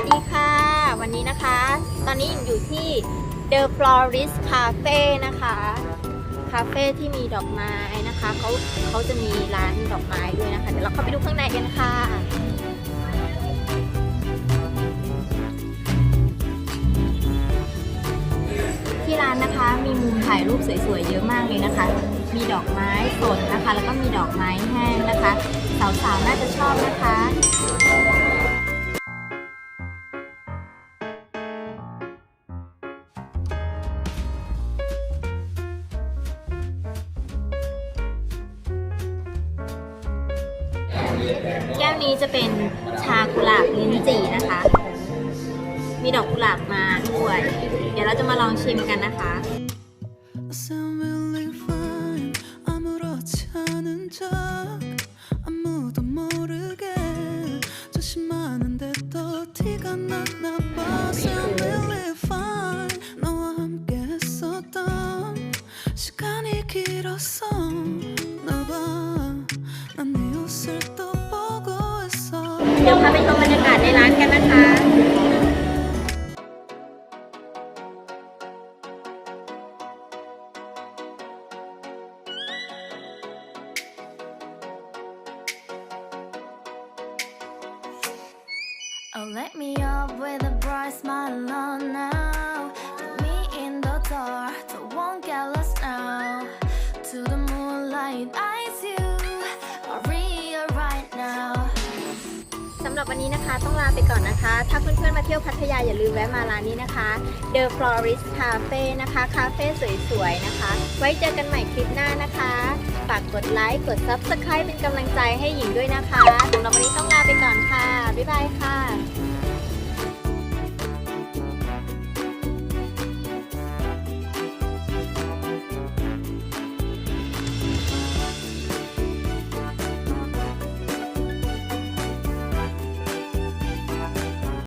สดีค่ะ วันนี้นะคะ ตอนนี้อยู่ที่ The Florist Cafe นะคะ คาเฟ่ที่มีดอกไม้นะคะเขาเขาจะมีร้านดอกไม้ด้วยนะคะ เดี๋ยวเราเข้าไปดูข้างในกันค่ะ ที่ร้านนะคะมีมุมถ่ายรูปสวยๆ เยอะมากเลยนะคะ มีดอกไม้สดนะคะ แล้วก็มีดอกไม้แห้งนะคะ สาวๆ น่าจะชอบนะคะ แก้วนี้จะเป็นชากุหลาบลิ้นจี่นะคะ มีดอกกุหลาบมาด้วย เดี๋ยวเราจะมาลองชิมกันนะคะ I sound really fine 아무렇지 않은 척 아무도 모르게 조심하는데 또 티가 났나 봐 Sound really fine 너와 함께 했었던 시간이 길었어 ดี๋ยวพาไปชมบรรยากาศในร้านกันนะคะ Oh, let me up with a bright smile on now. หรับวันนี้นะคะ ต้องลาไปก่อนนะคะ ถ้าเพื่อนๆมาเที่ยวพัทยาอย่าลืมแวะมาร้านนี้นะคะ The Florist Cafe นะคะ คาเฟ่สวยๆนะคะ ไว้เจอกันใหม่คลิปหน้านะคะฝากกดไลค์กด Subscribe เป็นกำลังใจให้หญิงด้วยนะคะสำหรับวันนี้ต้องลาไปก่อนค่ะ บ๊ายบายค่ะ